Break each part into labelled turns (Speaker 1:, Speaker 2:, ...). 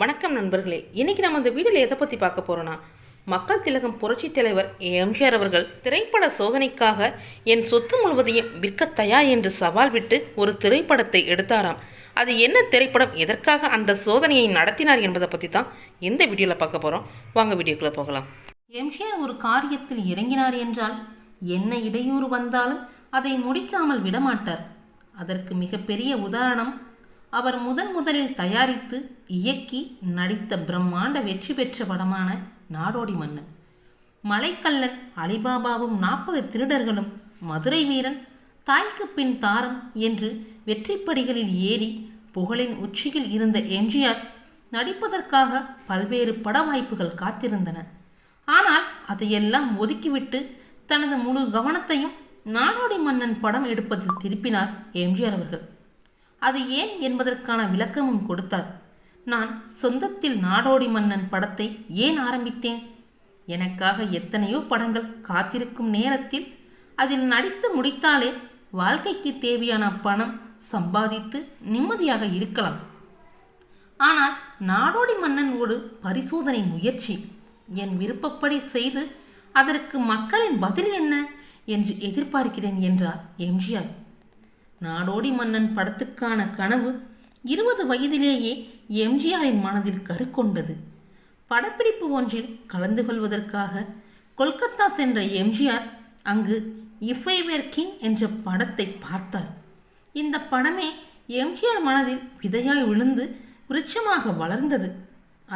Speaker 1: வணக்கம் நண்பர்களே. இன்றைக்கி நம்ம இந்த வீடியோவில் எதை பற்றி பார்க்க போகிறோன்னா மக்கள் திலகம் புரட்சித் தலைவர் எம்ஜிஆர் அவர்கள் திரைப்பட சோதனைக்காக என் சொத்து முழுவதையும் விற்க தயார் என்று சவால் விட்டு ஒரு திரைப்படத்தை எடுத்தாராம். அது என்ன திரைப்படம்? எதற்காக அந்த சோதனையை நடத்தினார் என்பதை பற்றி தான் இந்த வீடியோவில் பார்க்க போகிறோம் வாங்க வீடியோக்குள்ளே போகலாம். எம்ஜிஆர் ஒரு காரியத்தில் இறங்கினார் என்றால் என்ன இடையூறு வந்தாலும் அதை முடிக்காமல் விடமாட்டார். அதற்கு மிகப்பெரிய உதாரணம் அவர் முதன் முதலில் தயாரித்து இயக்கி நடித்த பிரம்மாண்ட வெற்றி பெற்ற படமான நாடோடி மன்னன். மலைக்கல்லன் அலிபாபாவும் நாற்பது திருடர்களும் மதுரை வீரன் தாய்க்கு பின் தாரம் என்று வெற்றிப்படிகளில் ஏறி புகழின் உச்சியில் இருந்த எம்ஜிஆர் நடிப்பதற்காக பல்வேறு பட வாய்ப்புகள் காத்திருந்தன. ஆனால் அதையெல்லாம் ஒதுக்கிவிட்டு தனது முழு கவனத்தையும் நாடோடி மன்னன் படம் எடுப்பதில் திருப்பினார் எம்ஜிஆர் அவர்கள். அது ஏன் என்பதற்கான விளக்கமும் கொடுத்தார். நான் சொந்தத்தில் நாடோடி மன்னன் படத்தை ஏன் ஆரம்பித்தேன்? எனக்காக எத்தனையோ படங்கள் காத்திருக்கும் நேரத்தில் அதில் நடித்து முடித்தாலே வாழ்க்கைக்கு தேவையான பணம் சம்பாதித்து நிம்மதியாக இருக்கலாம். ஆனால் நாடோடி மன்னன் ஒரு பரிசோதனை முயற்சி. என் விருப்பப்படி செய்து அதற்கு மக்களின் பதில் என்ன? என்று எதிர்பார்க்கிறேன் என்றார் எம்ஜிஆர் நாடோடி மன்னன் படத்துக்கான கனவு இருபது வயதிலேயே எம்ஜிஆரின் மனதில் கருக்கொண்டது. படப்பிடிப்பு ஒன்றில் கலந்து கொள்வதற்காக கொல்கத்தா சென்ற எம்ஜிஆர் அங்கு இஃப் இ வேர் கிங் என்ற படத்தை பார்த்தார். இந்த படமே எம்ஜிஆர் மனதில் விதையாய் விழுந்து விருட்சமாக வளர்ந்தது.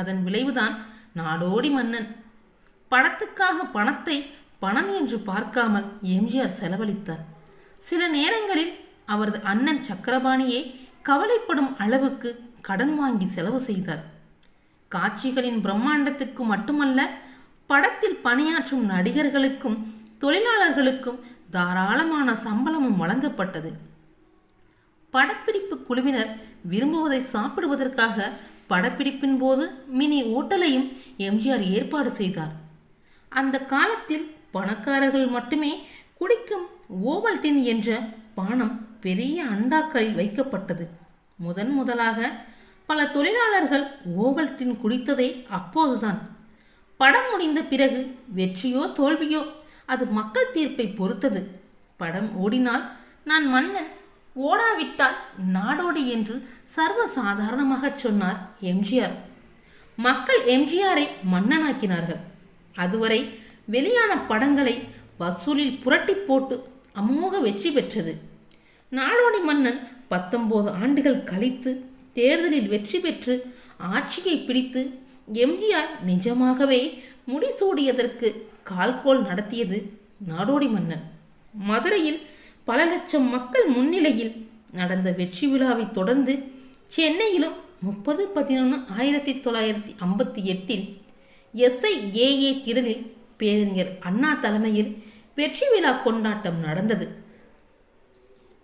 Speaker 1: அதன் விளைவுதான் நாடோடி மன்னன். படத்துக்காக பணத்தை பணம் என்று பார்க்காமல் எம்ஜிஆர் செலவழித்தார். சில நேரங்களில் அவரது அண்ணன் சக்கரபாணியே கவலைப்படும் அளவுக்கு கடன் வாங்கி செலவு செய்தார். காட்சிகளின் பிரம்மாண்டத்துக்கு மட்டுமல்ல படத்தில் பணியாற்றும் நடிகர்களுக்கும் தொழிலாளர்களுக்கும் தாராளமான சம்பளமும் வழங்கப்பட்டது. படப்பிடிப்பு குழுவினர் விரும்புவதை சாப்பிடுவதற்காக படப்பிடிப்பின் போது மினி ஓட்டலையும் எம்ஜிஆர் ஏற்பாடு செய்தார். அந்த காலத்தில் பணக்காரர்கள் மட்டுமே குடிக்கும் ஓவல்டின் என்ற பானம் பெரிய அண்டாக்களில் வைக்கப்பட்டது. முதன் முதலாக பல தொழிலாளர்கள் ஓவல்டின் குடித்ததே அப்போதுதான். படம் முடிந்த பிறகு வெற்றியோ தோல்வியோ அது மக்கள் தீர்ப்பை பொறுத்தது. படம் ஓடினால் நான் மன்னன் ஓடாவிட்டால் நாடோடி என்று சர்வ சாதாரணமாக சொன்னார் எம்ஜிஆர். மக்கள் எம்ஜிஆரை மன்னனாக்கினார்கள். அதுவரை வெளியான படங்களை வசூலில் புரட்டி போட்டு அமோக வெற்றி பெற்றது. நாடோடி மன்னன் பத்தொன்பது ஆண்டுகள் கழித்து தேர்தலில் வெற்றி பெற்று ஆட்சியை பிடித்து எம்ஜிஆர் நிஜமாகவே முடிசூடியதற்கு கால்கோல் நடத்தியது நாடோடி மன்னன். மதுரையில் பல லட்சம் மக்கள் முன்னிலையில் நடந்த வெற்றி விழாவை தொடர்ந்து சென்னையிலும் முப்பது பதினொன்று ஆயிரத்தி தொள்ளாயிரத்தி ஐம்பத்தி எட்டில் எஸ்ஐஏஏ திடலில் பேரறிஞர் அண்ணா தலைமையில் வெற்றி விழா கொண்டாட்டம் நடந்தது.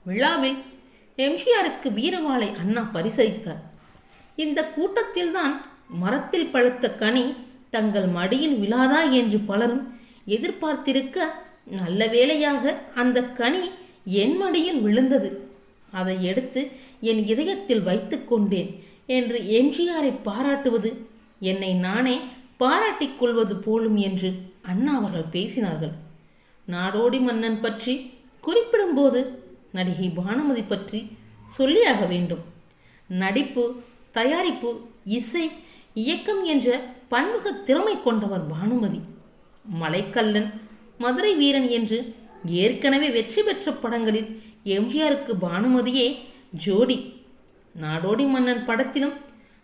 Speaker 1: விழாவில் எம்ஜிஆருக்கு வீரவாளை அண்ணா பரிசளித்தார். இந்த கூட்டத்தில்தான் மரத்தில் பழுத்த கனி தங்கள் மடியில் விழாதா என்று பலரும் எதிர்பார்த்திருக்க நல்ல வேளையாக அந்த கனி என் மடியில் விழுந்தது. அதை எடுத்து என் இதயத்தில் வைத்து கொண்டேன் என்று எம்ஜிஆரை பாராட்டுவது என்னை நானே பாராட்டிக் கொள்வது போலும் என்று அண்ணா அவர்கள் பேசினார்கள். நாடோடி மன்னன் பற்றி குறிப்பிடும்போது நடிகை பானுமதி பற்றி சொல்லியாக வேண்டும். நடிப்பு தயாரிப்பு இசை இயக்கம் என்ற பன்முக திறமை கொண்டவர் பானுமதி. மலைக்கல்லன் மதுரை வீரன் என்று ஏற்கனவே வெற்றி பெற்ற படங்களில் எம்ஜிஆருக்கு பானுமதியே ஜோடி. நாடோடி மன்னன் படத்திலும்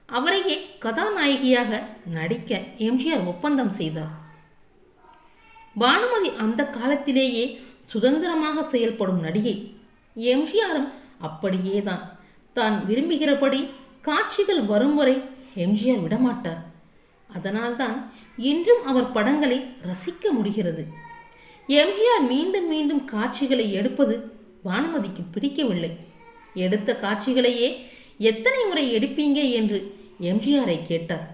Speaker 1: அவரையே கதாநாயகியாக நடிக்க எம்ஜிஆர் ஒப்பந்தம் செய்தார். பானுமதி அந்த காலத்திலேயே சுதந்திரமாக செயல்படும் நடிகை. எம்ஜிஆரும் அப்படியே தான் தான் விரும்புகிறபடி காட்சிகள் வரும் வரை எம்ஜிஆர் விடமாட்டார். அதனால்தான் இன்றும் அவர் படங்களை ரசிக்க முடிகிறது. எம்ஜிஆர் மீண்டும் மீண்டும் காட்சிகளை எடுப்பது பானுமதிக்கு பிடிக்கவில்லை. எடுத்த காட்சிகளையே எத்தனை முறை எடுப்பீங்க என்று எம்ஜிஆரை கேட்டார்.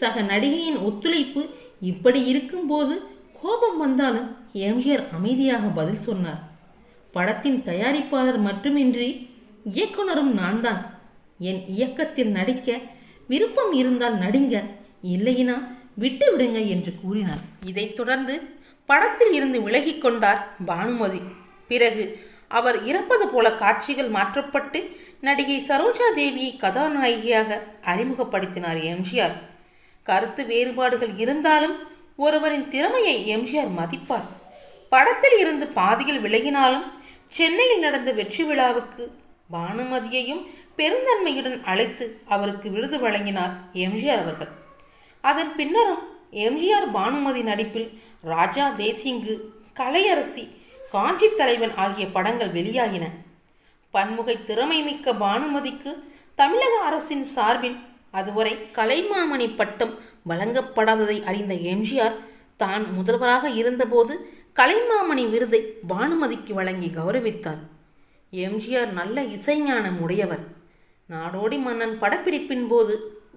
Speaker 1: சக நடிகையின் ஒத்துழைப்பு இப்படி இருக்கும்போது கோபம் வந்தாலும் எம்ஜிஆர் அமைதியாக பதில் சொன்னார். படத்தின் தயாரிப்பாளர் மட்டுமின்றி இயக்குனரும் நான்தான். என் இயக்கத்தில் நடிக்க விருப்பம் இருந்தால் நடிங்க இல்லையினா விட்டு விடுங்க என்று கூறினார். இதைத் தொடர்ந்து படத்தில் இருந்து விலகிக் கொண்டார் பானுமதி. பிறகு அவர் இறப்பது போல காட்சிகள் மாற்றப்பட்டு நடிகை சரோஜா தேவியை கதாநாயகியாக அறிமுகப்படுத்தினார் எம்ஜிஆர். கருத்து வேறுபாடுகள் இருந்தாலும் ஒருவரின் திறமையை எம்ஜிஆர் மதிப்பார். படத்தில் இருந்து பாதியில் விலகினாலும் சென்னையில் நடந்த வெற்றி விழாவுக்கு பானுமதியையும் பெருந்தன்மையுடன் அழைத்து அவருக்கு விருது வழங்கினார் எம்ஜிஆர் அவர்கள். அதன் பின்னரும் எம்ஜிஆர் பானுமதி நடிப்பில் ராஜா தேசிங்கு கலையரசி காஞ்சி தலைவன் ஆகிய படங்கள் வெளியாகின. பன்முகை திறமை மிக்க பானுமதிக்கு தமிழக அரசின் சார்பில் அதுவரை கலைமாமணி பட்டம் வழங்கப்படாததை அறிந்த எம்ஜிஆர் தான் முதல்வராக இருந்தபோது கலைமாமணி விருதை பானுமதிக்கு வழங்கி கௌரவித்தார். எம்ஜிஆர் நல்ல இசைஞானம் உடையவர். நாடோடி மன்னன் படப்பிடிப்பின் போது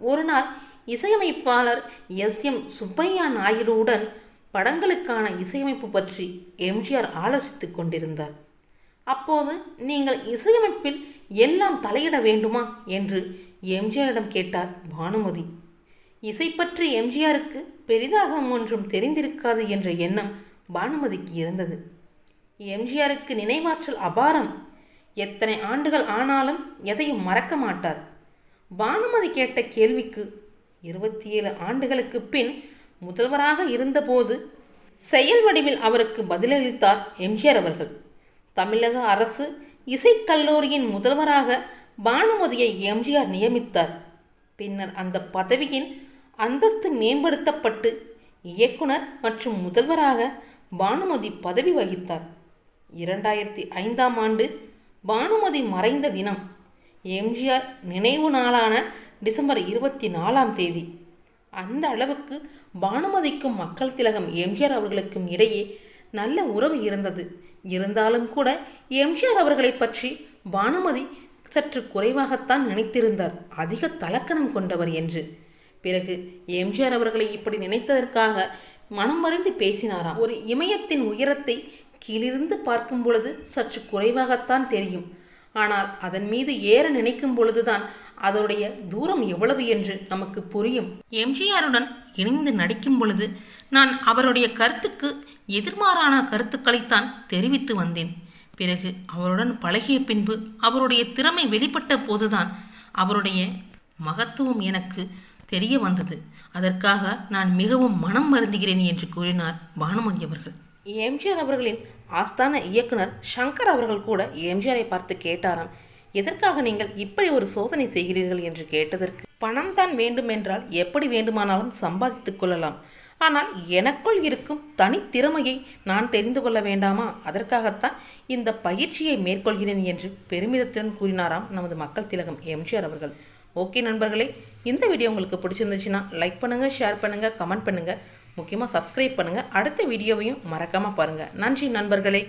Speaker 1: ஒரு நாள் இசையமைப்பாளர் எஸ். எம். சுப்பையா நாயுடுவுடன் படங்களுக்கான இசையமைப்பு பற்றி எம்ஜிஆர் ஆலோசித்துக் கொண்டிருந்தார். அப்போது நீங்கள் இசையமைப்பில் எல்லாம் தலையிட வேண்டுமா என்று எம்ஜிஆரிடம் கேட்டார் பானுமதி. இசை பற்றி எம்ஜிஆருக்கு பெரிதாக ஒன்றும் தெரிந்திருக்காது என்ற எண்ணம் பானுமதிக்கு இருந்தது. எம்ஜிஆருக்கு நினைவாற்றல் அபாரம். எத்தனை ஆண்டுகள் ஆனாலும் எதையும் மறக்க மாட்டார். பானுமதி கேட்ட கேள்விக்கு இருபத்தி ஏழு ஆண்டுகளுக்கு பின் முதல்வராக இருந்தபோது செயல் வடிவில் அவருக்கு பதிலளித்தார் எம்ஜிஆர் அவர்கள். தமிழக அரசு இசைக்கல்லூரியின் முதல்வராக பானுமதியை எம்ஜிஆர் நியமித்தார். பின்னர் அந்த பதவியின் அந்தஸ்து மேம்படுத்தப்பட்டு இயக்குனர் மற்றும் முதல்வராக பானுமதி பதவி வகித்தார். இரண்டாயிரத்தி ஐந்தாம் ஆண்டு பானுமதி மறைந்த தினம் எம்ஜிஆர் நினைவு நாளான டிசம்பர் இருபத்தி நாலாம் தேதி. அந்த அளவுக்கு பானுமதிக்கும் மக்கள் திலகம் எம்ஜிஆர் அவர்களுக்கும் இடையே நல்ல உறவு இருந்தது. இருந்தாலும் கூட எம்ஜிஆர் அவர்களை பற்றி பானுமதி சற்று குறைவாகத்தான் நினைத்திருந்தார். அதிக தலக்கணம் கொண்டவர் என்று. பிறகு எம்ஜிஆர் அவர்களை இப்படி நினைத்ததற்காக மனம் பேசினாராம். ஒரு இமயத்தின் உயரத்தை கீழிருந்து பார்க்கும் பொழுது சற்று குறைவாகத்தான் தெரியும். ஆனால் அதன் மீது ஏற நினைக்கும் பொழுதுதான் அதனுடைய தூரம் எவ்வளவு என்று நமக்கு புரியும். எம்ஜிஆருடன் இணைந்து நடிக்கும் பொழுது நான் அவருடைய கருத்துக்கு எதிர்மாறான கருத்துக்களைத்தான் தெரிவித்து வந்தேன். பிறகு அவருடன் பழகிய பின்பு அவருடைய திறமை வெளிப்பட்ட போதுதான் அவருடைய மகத்துவம் எனக்கு தெரிய வந்தது. அதற்காக நான் மிகவும் மனம் வருந்துகிறேன் என்று கூறினார் பானுமதி அவர்கள். எம்ஜிஆர் அவர்களின் ஆஸ்தான இயக்குனர் சங்கர் அவர்கள் கூட எம்ஜிஆரை பார்த்து கேட்டாராம் எதற்காக நீங்கள் இப்படி ஒரு சோதனை செய்கிறீர்கள்? என்று கேட்டதற்கு பணம் தான் வேண்டுமென்றால் எப்படி வேண்டுமானாலும் சம்பாதித்துக் கொள்ளலாம். ஆனால் எனக்குள் இருக்கும் தனித்திறமையை நான் தெரிந்து கொள்ள வேண்டாமா? அதற்காகத்தான் இந்த பயிற்சியை மேற்கொள்கிறேன் என்று பெருமிதத்துடன் கூறினாராம் நமது மக்கள் திலகம் எம்ஜிஆர் அவர்கள். ஓகே நண்பர்களே இந்த வீடியோ உங்களுக்கு பிடிச்சிருந்துச்சுன்னா லைக் பண்ணுங்கள் ஷேர் பண்ணுங்கள் கமெண்ட் பண்ணுங்கள் முக்கியமாக சப்ஸ்கிரைப் பண்ணுங்கள் அடுத்த வீடியோவையும் மறக்காமல் பாருங்கள் நன்றி நண்பர்களே.